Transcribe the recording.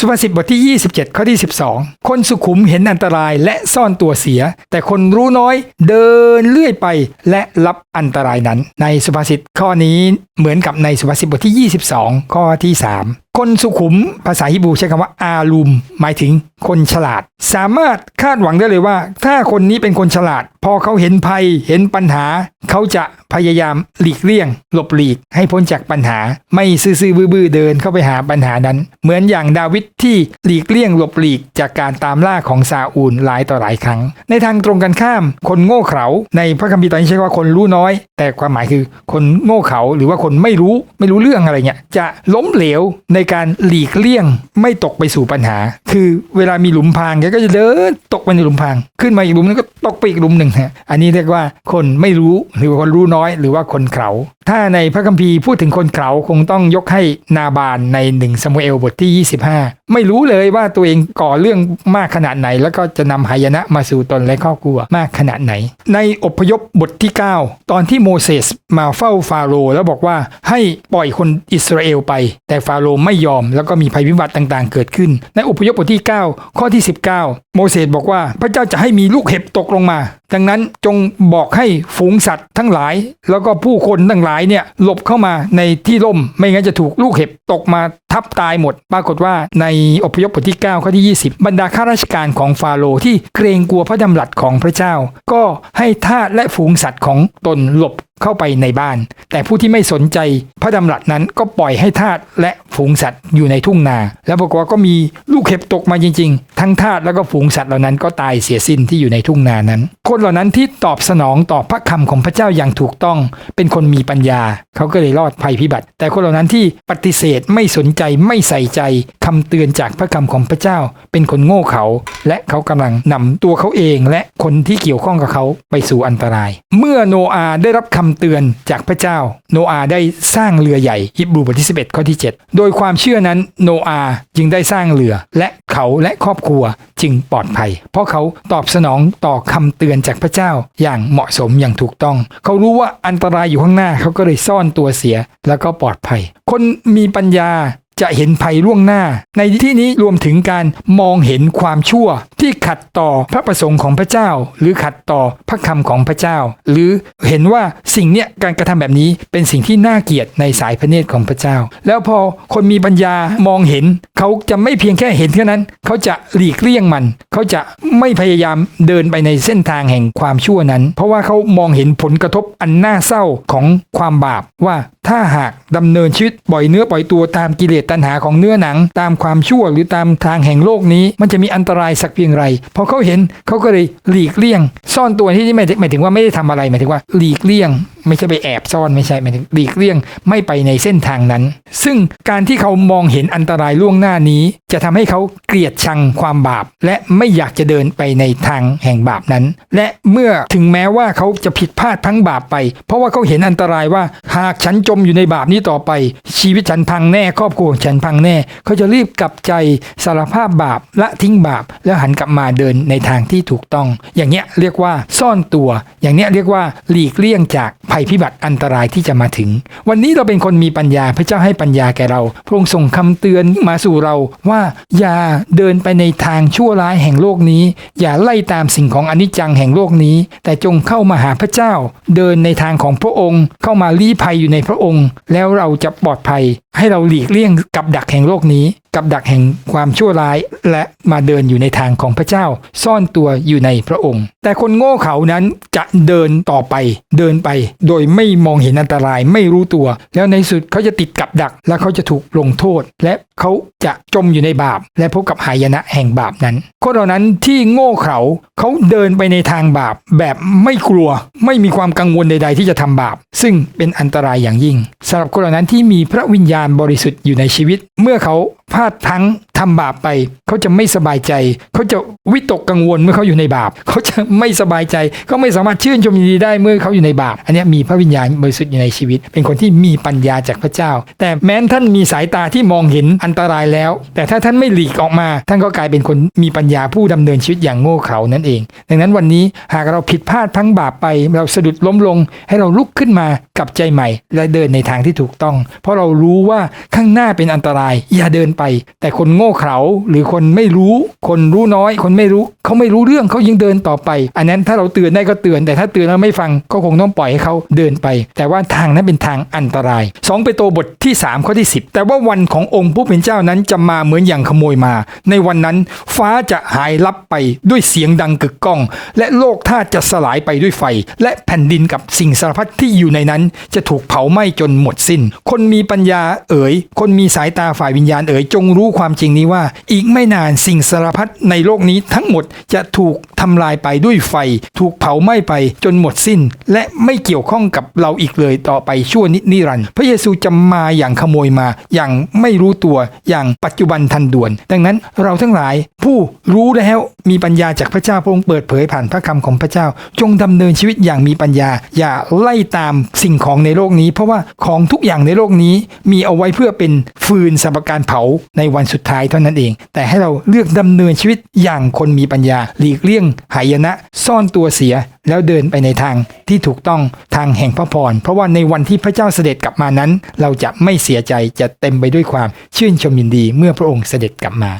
สุภาษิตบทที่ 27 ข้อที่ 12 คนสุขุมเห็นอันตรายและซ่อนตัวเสีย แต่คนรู้น้อยเดินเลื่อยไปและรับอันตรายนั้น ในสุภาษิตข้อนี้เหมือนกับในสุภาษิตบทที่ 22 ข้อที่ 3คนสุขุมภาษาฮิบรูใช้คำว่าอาลุมหมายถึงคนฉลาด สามารถคาดหวังได้เลยว่า ถ้าคนนี้เป็นคนฉลาด พอเขาเห็นภัยเห็นปัญหา เขาจะพยายามหลีกเลี่ยง หลบหลีกให้พ้นจากปัญหา ไม่ซื่อๆบื้อๆเดินเข้าไปหาปัญหานั้น เหมือนอย่างดาวิดที่หลีกเลี่ยงหลบหลีกจากการตามล่าของซาอูลหลายต่อหลายครั้ง ในทางตรงกันข้าม คนโง่เขลาในพระคัมภีร์ตอนนี้ใช้คำว่าคนรู้น้อย แต่ความหมายคือคนโง่เขลาหรือว่าคนไม่รู้ไม่รู้เรื่องอะไรเงี้ยจะล้มเหลวในการหลีกเลี่ยงไม่ตกไปสู่ปัญหา คือเวลามีหลุมพรางแกก็จะเดินตกไปในหลุมพราง ขึ้นมาอีกหลุมนึงก็ตกไปอีกหลุมหนึ่งฮะอันนี้เรียกว่าคนไม่รู้หรือว่าคนรู้น้อยหรือว่าคนเขาถ้าในพระคัมภีร์พูดถึงคนเขาคงต้องยกให้นาบานในหนึ่งสมุเอลบทที่ 25 ไม่รู้เลยว่าตัวเองก่อเรื่องมากขนาดไหน แล้วก็จะนำหายนะมาสู่ตนและครอบครัวมากขนาดไหน ในอพยพบทที่ 9 ตอนที่โมเสสมาเฝ้าฟาโรห์แล้วบอกว่าให้ปล่อยคนอิสราเอลไป แต่ฟาโรห์ไม่ยอม แล้วก็มีภัยพิบัติต่างๆ เกิดขึ้น ในอพยพบทที่ 9 ข้อที่ 19 โมเสสบอกว่าพระเจ้าจะให้มีลูกเห็บตกลงมา ดังนั้นจงบอกให้ฝูงสัตว์ทั้งหลาย แล้วก็ผู้คนทั้งหลายเนี่ยหลบเข้ามาในที่ร่ม ไม่งั้นจะถูกลูกเห็บตกมาทับตายหมด ปรากฏว่าในอพยพบทที่ 9 ข้อที่ 20 บรรดาข้าราชการของฟาโรห์ที่เกรงกลัวพระดำรัสของพระเจ้า ก็ให้ทาสและฝูงสัตว์ของตนหลบเข้าไปในบ้าน แต่ผู้ที่ไม่สนใจพระดำรัสนั้นก็ปล่อยให้ทาสและฝูงสัตว์อยู่ในทุ่งนา แล้วปรากฏว่าก็มีลูกเห็บตกมาจริง ๆทั้งทาสแล้วก็ฝูงสัตว์เหล่านั้นก็ตายเสียสิ้นที่อยู่ในทุ่งนานั้น คนเหล่านั้นที่ตอบสนองต่อพระคำของพระเจ้าอย่างถูกต้อง เป็นคนมีปัญญา เขาก็เลยรอดภัยพิบัติ แต่คนเหล่านั้นที่ปฏิเสธไม่สนใจไม่ใส่ใจคำเตือนจากพระคำของพระเจ้า เป็นคนโง่เขาและเขากำลังนำตัวเขาเองและคนที่เกี่ยวข้องกับเขาไปสู่อันตราย เมื่อโนอาห์ได้รับคำเตือนจากพระเจ้า โนอาห์ได้สร้างเรือใหญ่ฮิบรูบทที่11ข้อที่ 7 โดยความเชื่อนั้นโนอาห์จึงได้สร้างเรือและเขาและครอบครัวจึงปลอดภัย เพราะเขาตอบสนองต่อคำเตือนจากพระเจ้าอย่างเหมาะสมอย่างถูกต้อง เขารู้ว่าอันตรายอยู่ข้างหน้าเขาก็เลยซ่อนตัวเสียแล้วก็ปลอดภัย คนมีปัญญา จะเห็นภัยล่วงหน้า ในที่นี้รวมถึงการมองเห็นความชั่ว ที่ขัดต่อพระประสงค์ของพระเจ้า หรือขัดต่อพระคำของพระเจ้า หรือเห็นว่าสิ่งเนี้ยการกระทำแบบนี้เป็นสิ่งที่น่าเกลียดในสายพระเนตรของพระเจ้า แล้วพอคนมีปัญญามองเห็น เขาจะไม่เพียงแค่เห็นเท่านั้น เขาจะหลีกเลี่ยงมัน เขาจะไม่พยายามเดินไปในเส้นทางแห่งความชั่วนั้น เพราะว่าเขามองเห็นผลกระทบอันน่าเศร้าของความบาปว่าถ้าหากดำเนินชีวิตปล่อยเนื้อปล่อยตัวตามกิเลสตัณหาของเนื้อหนัง ตามความชั่วหรือตามทางแห่งโลกนี้ มันจะมีอันตรายสักเพียงไรพอเขาเห็นเขาก็เลยหลีกเลี่ยง ซ่อนตัวที่นี่ไม่หมายถึงว่าไม่ได้ทำอะไรหมายถึงว่าหลีกเลี่ยง ไม่ใช่ไปแอบซ่อนไม่ใช่หมายถึงหลีกเลี่ยงไม่ไปในเส้นทางนั้น ซึ่งการที่เขามองเห็นอันตรายล่วงหน้านี้ จะทำให้เขาเกลียดชังความบาป และไม่อยากจะเดินไปในทางแห่งบาปนั้น และเมื่อถึงแม้ว่าเขาจะผิดพลาดพลั้งบาปไป เพราะว่าเขาเห็นอันตรายว่าหากฉันจมอยู่ในบาปนี้ต่อไป ชีวิตฉันพังแน่ครอบครัวฉันพังแน่ เขาจะรีบกลับใจสารภาพบาปละทิ้งบาป แล้วหันกลับมาเดินในทางที่ถูกต้อง อย่างเงี้ยเรียกว่าซ่อนตัว อย่างเนี้ยเรียกว่าหลีกเลี่ยงจากภัยพิบัติอันตรายที่จะมาถึง วันนี้เราเป็นคนมีปัญญาพระเจ้าให้ปัญญาแก่เรา พระองค์ส่งคำเตือนมาสู่เราว่าอย่าเดินไปในทางชั่วร้ายแห่งโลกนี้ อย่าไล่ตามสิ่งของอนิจจังแห่งโลกนี้ แต่จงเข้ามาหาพระเจ้า เดินในทางของพระองค์ เข้ามาลี้ภัยอยู่ในพระองค์ แล้วเราจะปลอดภัย ให้เราหลีกเลี่ยงกับดักแห่งโลกนี้กับดักแห่งความชั่วร้าย และมาเดินอยู่ในทางของพระเจ้า ซ่อนตัวอยู่ในพระองค์ แต่คนโง่เขานั้นจะเดินต่อไป เดินไป โดยไม่มองเห็นอันตรายไม่รู้ตัว แล้วในสุดเขาจะติดกับดัก และเขาจะถูกลงโทษ และเขาจะจมอยู่ในบาป และพบกับหายนะแห่งบาปนั้น คนเหล่านั้นที่โง่เขาเขาเดินไปในทางบาป แบบไม่กลัว ไม่มีความกังวลใด ๆ ที่จะทำบาป ซึ่งเป็นอันตรายอย่างยิ่งสำหรับคนเหล่านั้นที่มีพระวิญญาณบริสุทธิ์อยู่ในชีวิต เมื่อเขาลาดพลั้ง ทำบาปไป เขาจะไม่สบายใจ เขาจะวิตกกังวลเมื่อเขาอยู่ในบาป เขาจะไม่สบายใจเขาไม่สามารถชื่นชมยินดีได้เมื่อเขาอยู่ในบาป อันนี้มีพระวิญญาณบริสุทธิ์อยู่ในชีวิต เป็นคนที่มีปัญญาจากพระเจ้า แต่แม้นท่านมีสายตาที่มองเห็นอันตรายแล้ว แต่ถ้าท่านไม่หลีกออกมา ท่านก็กลายเป็นคนมีปัญญาผู้ดำเนินชีวิตอย่างโง่เขลานั่นเอง ดังนั้นวันนี้หากเราผิดพลาดพลั้งบาปไป เราสะดุดล้มลง ให้เราลุกขึ้นมากับใจใหม่ และเดินในทางที่ถูกต้อง เพราะเรารู้ว่าข้างหน้าเป็นอันตรายอย่าเดินไป แต่คนโง่ง่เขลาหรือคนไม่รู้ คนรู้น้อย คนไม่รู้เขาไม่รู้เรื่องเขายังเดินต่อไป อันนั้นถ้าเราเตือนได้ก็เตือน แต่ถ้าเตือนแล้วไม่ฟังก็คงต้องปล่อยให้เขาเดินไป แต่ว่าทางนั้นเป็นทางอันตราย 2 เปโตรบทที่ 3 ข้อที่ 10 แต่ว่าวันขององค์ผู้เป็นเจ้านั้นจะมาเหมือนอย่างขโมยมา ในวันนั้นฟ้าจะหายลับไปด้วยเสียงดังกึกก้อง และโลกธาตุจะสลายไปด้วยไฟ และแผ่นดินกับสิ่งสารพัดที่อยู่ในนั้น จะถูกเผาไหม้จนหมดสิ้น คนมีปัญญาเอ๋ย คนมีสายตาฝ่ายวิญญาณเอ๋ยจงรู้ความจริงนี้ว่า อีกไม่นานสิ่งสารพัดในโลกนี้ทั้งหมดจะถูกทำลายไปด้วยไฟ ถูกเผาไหม้ไปจนหมดสิ้น และไม่เกี่ยวข้องกับเราอีกเลยต่อไปชั่วนินิรันดร์พระเยซูจะมาอย่างขโมยมา อย่างไม่รู้ตัวอย่างปัจจุบันทันด่วน ดังนั้นเราทั้งหลายผู้รู้แล้วมีปัญญาจากพระเจ้าพระองค์เปิดเผยผ่านพระคำของพระเจ้า จงดำเนินชีวิตอย่างมีปัญญา อย่าไล่ตามสิ่งของในโลกนี้ เพราะว่าของทุกอย่างในโลกนี้ มีเอาไว้เพื่อเป็นฟืนสำหรับการเผาในวันสุดท้ายเท่านั้นเอง แต่ให้เราเลือกดำเนินชีวิตอย่างคนมีปัญญา หลีกเลี่ยงหายนะ ซ่อนตัวเสีย แล้วเดินไปในทางที่ถูกต้องทางแห่งพระพร เพราะว่าในวันที่พระเจ้าเสด็จกลับมานั้น เราจะไม่เสียใจจะเต็มไปด้วยความชื่นชมยินดีเมื่อพระองค์เสด็จกลับมา